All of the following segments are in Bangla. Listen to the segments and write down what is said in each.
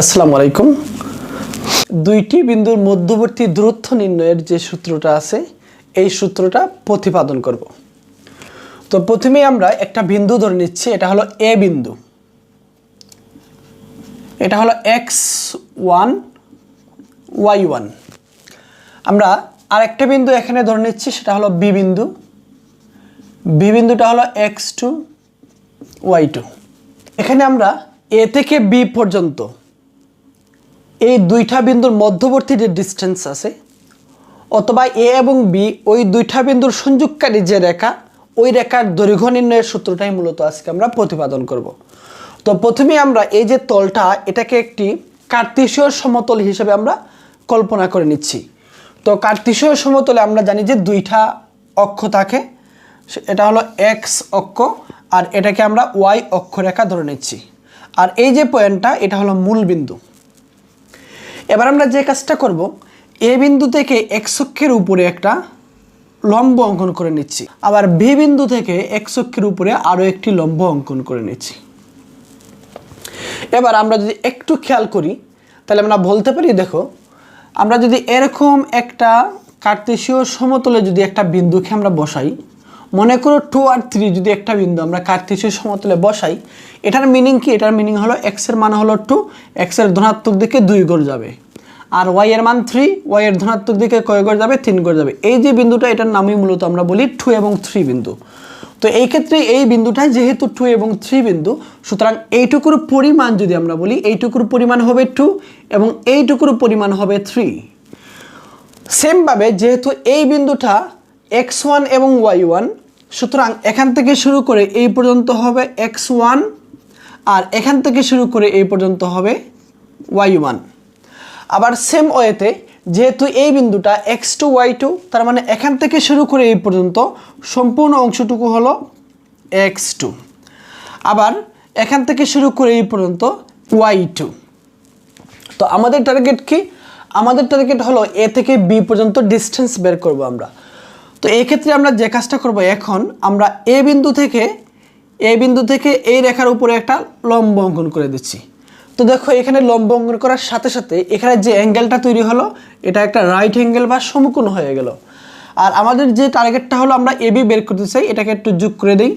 আসসালামু আলাইকুম। দুইটি বিন্দুর মধ্যবর্তী দূরত্ব নির্ণয়ের যে সূত্রটা আছে, এই সূত্রটা প্রতিপাদন করব। তো প্রথমে আমরা একটা বিন্দু ধরে নিচ্ছি, এটা হলো এ বিন্দু। এটা হলো এক্স ওয়ান, ওয়াই ওয়ান। আমরা আরেকটা বিন্দু এখানে ধরে নিচ্ছি, সেটা হলো বি বিন্দু। বি বিন্দুটা হলো এক্স টু, ওয়াই টু। এখানে আমরা এ থেকে বি পর্যন্ত এই দুইটা বিন্দুর মধ্যবর্তী যে ডিস্টেন্স আছে, অথবা এ এবং বি, ওই দুইটা বিন্দুর সংযোগকারী যে রেখা, ওই রেখার দৈর্ঘ্য নির্ণয়ের সূত্রটাই মূলত আজকে আমরা প্রতিপাদন করব। তো প্রথমে আমরা এই যে তলটা, এটাকে একটি কার্তিসীয় সমতল হিসেবে আমরা কল্পনা করে নিচ্ছি। তো কার্তিসীয় সমতলে আমরা জানি যে দুইটা অক্ষ থাকে, এটা হলো এক্স অক্ষ, আর এটাকে আমরা ওয়াই অক্ষরেখা ধরে নিচ্ছি। আর এই যে পয়েন্টটা এটা হলো মূল বিন্দু। এবার আমরা যে কাজটা করব, এ বিন্দু থেকে অক্ষের উপরে একটা লম্ব অঙ্কন করে নিচ্ছি। আবার বি বিন্দু থেকে অক্ষের উপরে আরও একটি লম্ব অঙ্কন করে নিচ্ছি। এবার আমরা যদি একটু খেয়াল করি, তাহলে আমরা বলতে পারি, দেখো, আমরা যদি এরকম একটা কার্তেশীয় সমতলে যদি একটা বিন্দুকে আমরা বসাই মনে করো টু আর থ্রি যদি একটা বিন্দু আমরা কার্তেশীয় সমতলে বসাই, এটার মিনিং কি? এটার মিনিং হলো এক্সের মান হলো টু এক্সের ধনাত্মক দিকে দুই গড় যাবে। আর ওয়াই এর মান থ্রি ওয়াই এর ধনাত্মক দিকে কয় গড় যাবে? তিন গড় যাবে। এই যে বিন্দুটা, এটার নামই মূলত আমরা বলি টু এবং থ্রি বিন্দু। তো এই ক্ষেত্রে এই বিন্দুটা যেহেতু টু এবং থ্রি বিন্দু, সুতরাং এইটুকুর পরিমাণ যদি আমরা বলি, এইটুকুর পরিমাণ হবে টু এবং এইটুকুর পরিমাণ হবে থ্রি সেমভাবে যেহেতু এই বিন্দুটা এক্স ওয়ান এবং ওয়াই ওয়ান সুতরাং এখান থেকে শুরু করে এই পর্যন্ত হবে এক্স ওয়ান আর এখান থেকে শুরু করে এই পর্যন্ত হবে ওয়াই ওয়ান আবার সেম ওয়েতে যেহেতু এই বিন্দুটা এক্স টু ওয়াই টু তার মানে এখান থেকে শুরু করে এই পর্যন্ত সম্পূর্ণ অংশটুকু হলো এক্স টু আবার এখান থেকে শুরু করে এই পর্যন্ত ওয়াই টু তো আমাদের টার্গেট কি? আমাদের টার্গেট হলো এ থেকে বি পর্যন্ত ডিস্টেন্স বের করব আমরা। তো এই ক্ষেত্রে আমরা যে কাজটা করব এখন, আমরা এ বিন্দু থেকে, এ বিন্দু থেকে এই রেখার উপরে একটা লম্ব অঙ্কন করে দিচ্ছি। তো দেখো, এখানে লম্ব অঙ্কন করার সাথে সাথে এখানে যে অ্যাঙ্গেলটা তৈরি হলো, এটা একটা রাইট অ্যাঙ্গেল বা সমকোণ হয়ে গেল। আর আমাদের যে টার্গেটটা হলো, আমরা এ বি বের করতে চাই, এটাকে একটু যোগ করে দিই।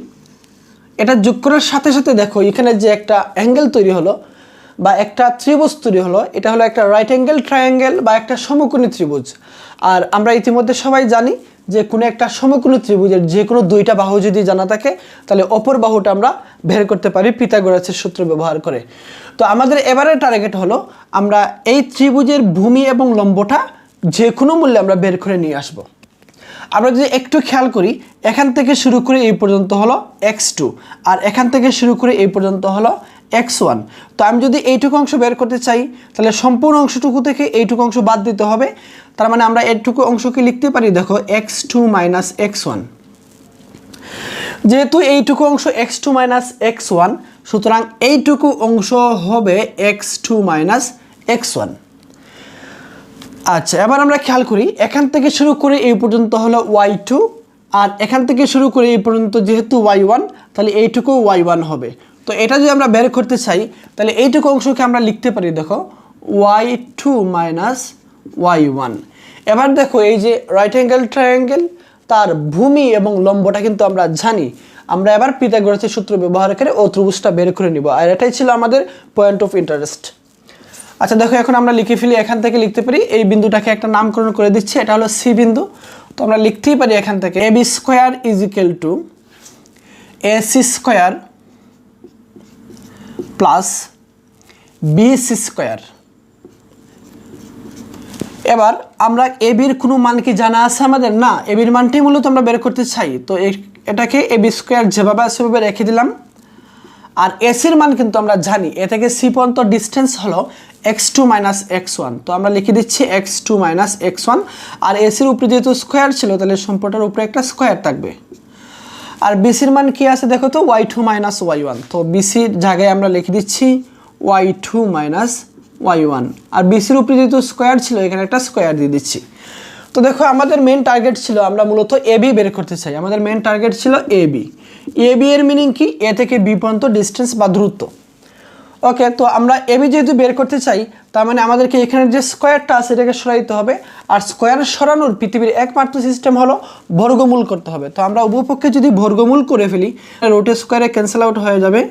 এটা যোগ করার সাথে সাথে দেখো, এখানে যে একটা অ্যাঙ্গেল তৈরি হলো বা একটা ত্রিভুজ তৈরি হলো, এটা হলো একটা রাইট অ্যাঙ্গেল ট্রায়াঙ্গেল বা একটা সমকোণী ত্রিভুজ। আর আমরা ইতিমধ্যে সবাই জানি যে কোনো একটা সমকোণী ত্রিভুজের যে কোনো দুইটা বাহু যদি জানা থাকে, তাহলে অপর বাহুটা আমরা বের করতে পারি পিতাগোরাসের সূত্র ব্যবহার করে। তো আমাদের এবারের টার্গেট হলো আমরা এই ত্রিভুজের ভূমি এবং লম্বটা যে কোনো মূল্যে আমরা বের করে নিয়ে আসব। আমরা যদি একটু খেয়াল করি, এখান থেকে শুরু করে এই পর্যন্ত হলো এক্স টু আর এখান থেকে শুরু করে এই পর্যন্ত হলো এক্স ওয়ান তো আমি যদি এইটুকু অংশ বের করতে চাই, তাহলে সম্পূর্ণ অংশটুকু থেকে এইটুকু অংশ বাদ দিতে হবে। তার মানে আমরা এইটুকু অংশকে লিখতে পারি, দেখো X two minus X one যেহেতু এইটুকু অংশ X two minus X one সুতরাং এইটুকু অংশ হবে X two minus X one আচ্ছা এবার আমরা খেয়াল করি, এখান থেকে শুরু করে এই পর্যন্ত হলো ওয়াই টু আর এখান থেকে শুরু করে এই পর্যন্ত যেহেতু ওয়াই ওয়ান তাহলে এইটুকু ওয়াই ওয়ান হবে। তো এটা যদি আমরা বের করতে চাই, তাহলে এইটুকু অংশকে আমরা লিখতে পারি, দেখো Y two minus Y one এবার দেখো, এই যে রাইট অ্যাঙ্গেল ট্রায়াঙ্গেল তার ভূমি এবং লম্বটা কিন্তু আমরা জানি। আমরা এবার পিতাগোরাসের সূত্র ব্যবহার করে ও ত্রিভুজটা বের করে নিব, আর এটাই ছিল আমাদের পয়েন্ট অফ ইন্টারেস্ট আচ্ছা দেখো, এখন আমরা লিখে ফেলি, এখান থেকে লিখতে পারি, এই বিন্দুটাকে একটা নামকরণ করে দিচ্ছি, এটা হলো সি বিন্দু। তো আমরা লিখতেই পারি এখান থেকে A B square is equal to A C square plus B C square. এবার আমরা এবির কোনো মান কি জানা আছে আমাদের? না এবির মানটাই মূলত আমরা বের করতে চাই। তো এটাকে এ বি স্কোয়ার যেভাবে সেভাবে রেখে দিলাম। আর এসির মান কিন্তু আমরা জানি, এ থেকে সি পর্যন্ত ডিস্টেন্স হলো X two minus X one. তো আমরা লিখে দিচ্ছি X two minus X one. আর এসির উপরে যেহেতু স্কোয়ার ছিল, তাহলে সম্পর্কটার উপরে একটা স্কোয়ার থাকবে। আর বিসির মান কি আছে দেখো তো? Y two minus Y one তো বিসির জায়গায় আমরা লিখে দিচ্ছি Y two minus Y one আর বিসির উপরে যেহেতু স্কোয়ার ছিল, এখানে একটা স্কোয়ার দিয়ে দিচ্ছি। তো দেখো, আমাদের মেন টার্গেট ছিল, আমরা মূলত এ বি বের করতে চাই। আমাদের মেন টার্গেট ছিল এ বি এ বি এর মিনিং কি? এ থেকে বি পর্যন্ত ডিস্টেন্স বা দূরত্ব। ওকে তো আমরা এবি যেহেতু বের করতে চাই, তার মানে আমাদেরকে এখানে যে স্কোয়ারটা আছে, এটাকে সরাইতে হবে। আর স্কোয়ার সরানোর পৃথিবীর একমাত্র সিস্টেম হলো বর্গমূল করতে হবে। তো আমরা উভপক্ষে যদি বর্গমূল করে ফেলি রোট স্কোয়ারে ক্যান্সেল আউট হয়ে যাবে।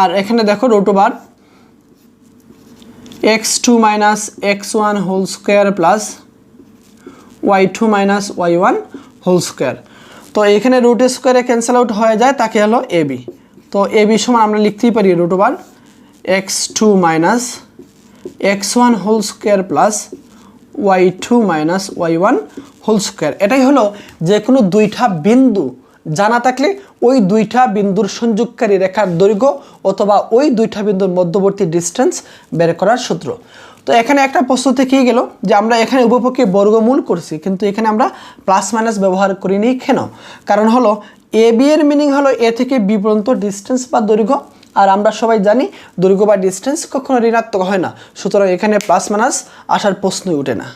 আর এখানে দেখো রোটোবার X two minus X one whole square plus Y two minus Y one whole square তো এখানে রুট স্কোয়ারে ক্যান্সেল আউট হয়ে যায়, তাকে হলো এ বি তো এ বি সমান আমরা লিখতেই পারি root over X two minus X one whole square plus Y two minus Y one whole square এটাই হলো যে কোনো দুইটা বিন্দু জানা থাকলে ওই দুইটা বিন্দুর সংযোগকারী রেখার দৈর্ঘ্য অথবা ওই দুইটা বিন্দুর মধ্যবর্তী ডিস্টেন্স বের করার সূত্র। তো এখানে একটা প্রশ্ন থেকেই গেল যে আমরা এখানে উপপক্ষে বর্গমূল করছি, কিন্তু এখানে আমরা প্লাস মাইনাস ব্যবহার করিনি কেন? কারণ হলো এ বি এর মিনিং হলো এ থেকে বি পর্যন্ত ডিস্টেন্স বা দৈর্ঘ্য, আর আমরা সবাই জানি দৈর্ঘ্য বা ডিস্টেন্স কখনো ঋণাত্মক হয় না। সুতরাং এখানে প্লাস মাইনাস আসার প্রশ্নই ওঠে না।